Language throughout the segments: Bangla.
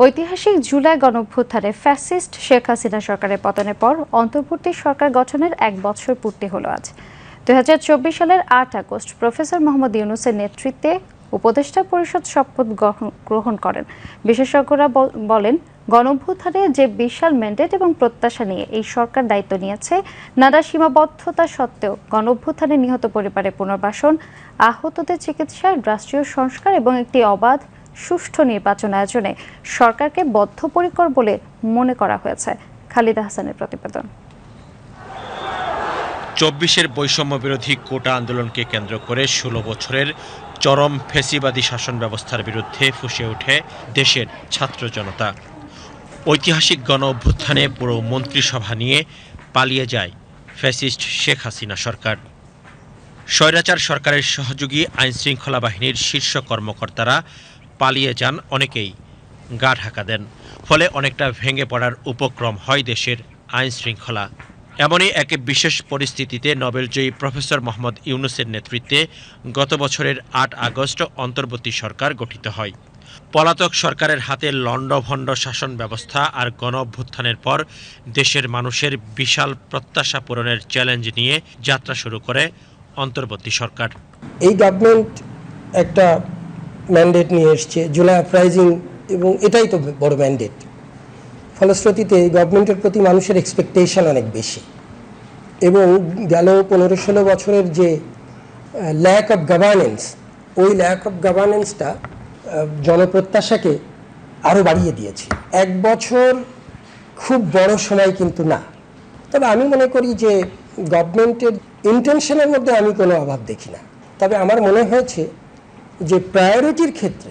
ঐতিহাসিক জুলাই গণঅভ্যুত্থানে ফ্যাসিস্ট শেখ হাসিনা সরকারের পতনের পর অন্তর্বর্তী সরকার গঠনের এক বছর পূর্তি হলো আজ। দুই সালের আট আগস্ট প্রফেসর মোহাম্মদ ইউনুসের নেতৃত্বে উপদেষ্টা পরিষদ শপথ গ্রহণ- করেন। বিশেষজ্ঞরা বল- বলেন গণঅভ্যুত্থানে যে বিশাল ম্যান্ডেট এবং প্রত্যাশা নিয়ে এই সরকার দায়িত্ব নিয়েছে, নানা সীমাবদ্ধতা সত্ত্বেও গণঅভ্যুত্থানে নিহত পরিবারের পুনর্বাসন, আহতদের চিকিৎসা রাষ্ট্রীয় সংস্কার এবং একটি অবাধ সুষ্ঠু নির্বাচন আয়োজনে সরকারকে বদ্ধপরিকর বলে মনে করা হয়েছে। খালিদা হাসানের প্রতিবেদন। চব্বিশের বৈষম্য বিরোধী কোটা আন্দোলনকে কেন্দ্র করে ষোলো বছরের চরম ফেসিবাদী শাসন ব্যবস্থার বিরুদ্ধে ফুসে ওঠে দেশের ছাত্র জনতা। ঐতিহাসিক গণ অভ্যুত্থানে পুরো মন্ত্রিসভা নিয়ে পালিয়ে যায় ফ্যাসিস্ট শেখ হাসিনা সরকার। স্বৈরাচার সরকারের সহযোগী আইনশৃঙ্খলা বাহিনীর শীর্ষ কর্মকর্তারা পালিয়ে যান অনেকেই। গা ঢাকা দেন। ফলে অনেকটা ভেঙে পড়ার উপক্রম হয় দেশের আইন শৃঙ্খলা এমনই এক বিশেষ পরিস্থিতিতে নোবেলজয়ী প্রফেসর মোহাম্মদ ইউনুসের নেতৃত্বে গত বছরের আট আগস্ট অন্তর্বর্তী সরকার গঠিত হয়। পলাতক সরকারের হাতে লণ্ডভণ্ড শাসন ব্যবস্থা আর গণ অভ্যুত্থানের পর দেশের মানুষের বিশাল প্রত্যাশা পূরণের চ্যালেঞ্জ নিয়ে যাত্রা শুরু করে অন্তর্বর্তী সরকার। এই গভর্নমেন্ট একটা ম্যান্ডেট নিয়ে এসছে জুলাই আপ্রাইজিং এবং এটাই তো বড় ম্যান্ডেট ফলশ্রুতিতে গভর্নমেন্টের প্রতি মানুষের এক্সপেকটেশন অনেক বেশি। এবং গেল পনেরো ষোলো বছরের যে ল্যাক অফ গভর্নেন্স ওই ল্যাক অফ গভর্নেন্সটা জনপ্রত্যাশাকে আরও বাড়িয়ে দিয়েছে। এক বছর খুব বড় সময় কিন্তু না। তবে আমি মনে করি যে গভর্নমেন্টের ইন্টেনশনের মধ্যে আমি কোনো অভাব দেখি না। তবে আমার মনে হয়েছে যে প্রায়োরিটির ক্ষেত্রে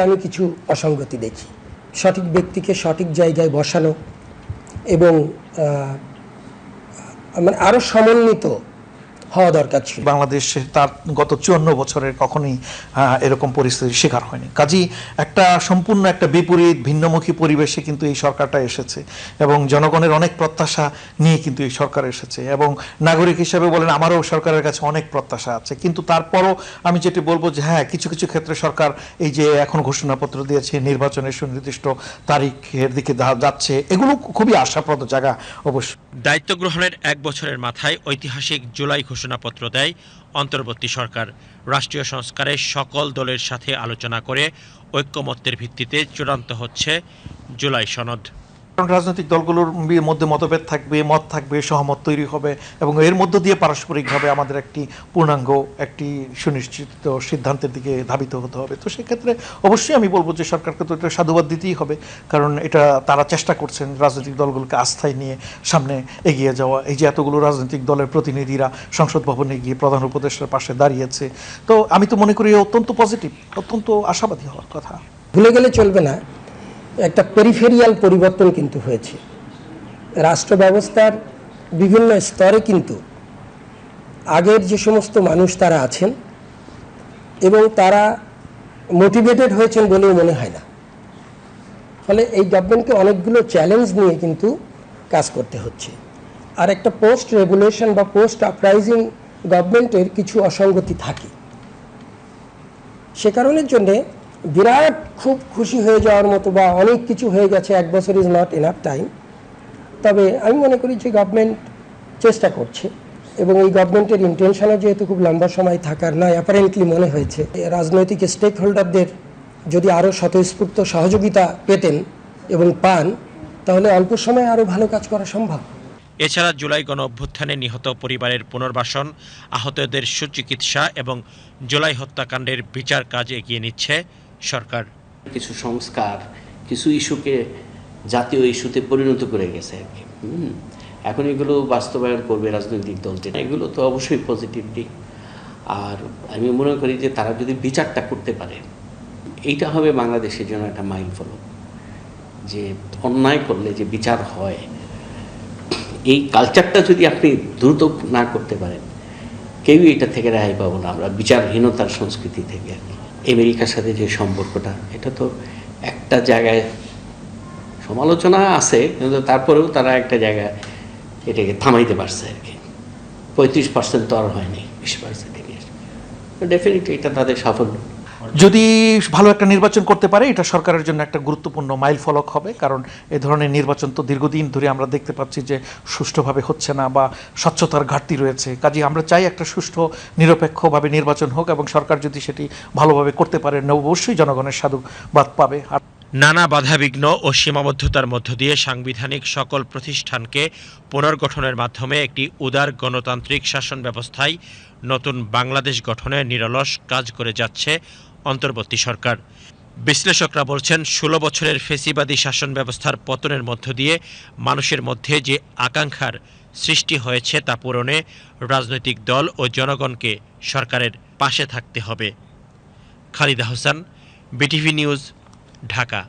আমি কিছু অসঙ্গতি দেখি। সঠিক ব্যক্তিকে সঠিক জায়গায় বসানো এবং মানে আরও সমন্বিত হওয়া দরকার ছিল। বাংলাদেশে তার গত চুয়ান্ন বছরের কখনোই এরকম পরিস্থিতির শিকার হয়নি। কাজী একটা সম্পূর্ণ একটা বিপরীত ভিন্নমুখী পরিবেশে কিন্তু এই সরকারটা এসেছে এবং জনগণের অনেক প্রত্যাশা নিয়ে কিন্তু এই সরকার এসেছে এবং নাগরিক হিসেবে বলেন আমারও সরকারের কাছে অনেক প্রত্যাশা আছে। কিন্তু তারপরও আমি যেটি বলব যে হ্যাঁ কিছু কিছু ক্ষেত্রে সরকার এই যে এখন ঘোষণাপত্র দিয়েছে নির্বাচনের সুনির্দিষ্ট তারিখের দিকে যাচ্ছে এগুলো খুবই আশাপ্রদ জায়গা অবশ্য। দায়িত্ব গ্রহণের এক বছরের মাথায় ঐতিহাসিক জুলাই ঘোষণাপত্র দেয় অন্তর্বর্তী সরকার। রাষ্ট্রীয় সংস্কারে সকল দলের সাথে আলোচনা করে ঐক্যমত্যের ভিত্তিতে চূড়ান্ত হচ্ছে জুলাই সনদ। রাজনৈতিক দলগুলোর মধ্যে মতভেদ থাকবে, মত থাকবে, সহমত তৈরি হবে এবং এর মধ্য দিয়ে পারস্পরিকভাবে আমাদের একটি পূর্ণাঙ্গ, একটি সুনিশ্চিত সিদ্ধান্তের দিকে ধাবিত হতে হবে। তো সেক্ষেত্রে অবশ্যই আমি বলব যে সরকারকে তো এটা সাধুবাদ দিতেই হবে, কারণ এটা তারা চেষ্টা করছেন রাজনৈতিক দলগুলোকে আস্থায় নিয়ে সামনে এগিয়ে যাওয়া। এই যে এতগুলো রাজনৈতিক দলের প্রতিনিধিরা সংসদ ভবনে গিয়ে প্রধান উপদেষ্টার পাশে দাঁড়িয়েছে। তো আমি তো মনে করি অত্যন্ত পজিটিভ অত্যন্ত আশাবাদী হওয়ার কথা। ভুলে গেলে চলবে না। একটা পেরিফেরিয়াল পরিবর্তন কিন্তু হয়েছে। রাষ্ট্র ব্যবস্থার বিভিন্ন স্তরে কিন্তু আগের যে সমস্ত মানুষ তারা আছেন এবং তারা মোটিভেটেড হয়েছেন বলেও মনে হয় না। ফলে এই গভর্নমেন্টকে অনেকগুলো চ্যালেঞ্জ নিয়ে কিন্তু কাজ করতে হচ্ছে। আর একটা পোস্ট রেগুলেশন বা পোস্ট আপরাইজিং গভর্নমেন্টের কিছু অসঙ্গতি থাকে। সে কারণের জন্যে বিরাট খুব খুশি হয়ে যাওয়ার মতো বা অনেক কিছু হয়ে গেছে, এক বছর ইজ নট এনাফ টাইম তবে আমি মনে করি যে গভর্নমেন্ট চেষ্টা করছে এবং এই গভর্নমেন্টের ইন্টেনশনও যেহেতু খুব লম্বা সময় থাকার নয় অ্যাপারেন্টলি মনে হয়েছে, রাজনৈতিক স্টেক হোল্ডারদের যদি আরও স্বতঃস্ফূর্ত সহযোগিতা পেতেন এবং পান, তাহলে অল্প সময়ে আরও ভালো কাজ করা সম্ভব। এছাড়া জুলাই গণ অভ্যুত্থানে নিহত পরিবারের পুনর্বাসন, আহতদের সুচিকিৎসা এবং জুলাই হত্যাকাণ্ডের বিচার কাজ এগিয়ে নিচ্ছে। সরকার কিছু সংস্কার, কিছু ইস্যুকে জাতীয় ইস্যুতে পরিণত করে গেছে আর কি। এখন এগুলো বাস্তবায়ন করবে রাজনৈতিক দল দলটি এগুলো তো অবশ্যই পজিটিভ দিক আর আমি মনে করি যে তারা যদি বিচারটা করতে পারে, এইটা হবে বাংলাদেশের জন্য একটা মাইল ফলক যে অন্যায় করলে যে বিচার হয়, এই কালচারটা যদি আপনি দ্রুত না করতে পারেন, কেউই এটা থেকে রেহাই পাবো না আমরা, বিচারহীনতার সংস্কৃতি থেকে আর কি। আমেরিকার সাথে যে সম্পর্কটা, এটা তো একটা জায়গায় সমালোচনা আছে, কিন্তু তারপরেও তারা একটা জায়গায় এটাকে থামাইতে পারছে আর কি। পঁয়ত্রিশ পার্সেন্ট তো আর হয়নি, বিশ পার্সেন্ট ডেফিনেটলি এটা তাদের সাফল্য। যদি ভালো একটা নির্বাচন করতে পারে, এটা সরকারের জন্য একটা গুরুত্বপূর্ণ মাইল ফলক হবে, কারণ এ ধরনের নির্বাচন তো দীর্ঘদিন ধরে আমরা দেখতে পাচ্ছি যে সুষ্ঠুভাবে হচ্ছে না বা স্বচ্ছতার ঘাটতি রয়েছে। কাজে আমরা চাই একটা সুষ্ঠু, নিরপেক্ষভাবে নির্বাচন হোক এবং সরকার যদি সেটি ভালোভাবে করতে পারে অবশ্যই জনগণের সাধুবাদ পাবে। আর নানা বাধাবিঘ্ন ও সীমাবদ্ধতার মধ্য দিয়ে সাংবিধানিক সকল প্রতিষ্ঠানকে পুনর্গঠনের মাধ্যমে একটি উদার গণতান্ত্রিক শাসন ব্যবস্থায় নতুন বাংলাদেশ গঠনে নিরলস কাজ করে যাচ্ছে অন্তর্বর্তী সরকার। বিশ্লেষকরা বলছেন, ষোলো বছরের ফেসিবাদী শাসন ব্যবস্থার পতনের মধ্য দিয়ে মানুষের মধ্যে যে আকাঙ্ক্ষার সৃষ্টি হয়েছে তা পূরণে রাজনৈতিক দল ও জনগণকে সরকারের পাশে থাকতে হবে। Khalida Hossain, BTV news, Dhaka.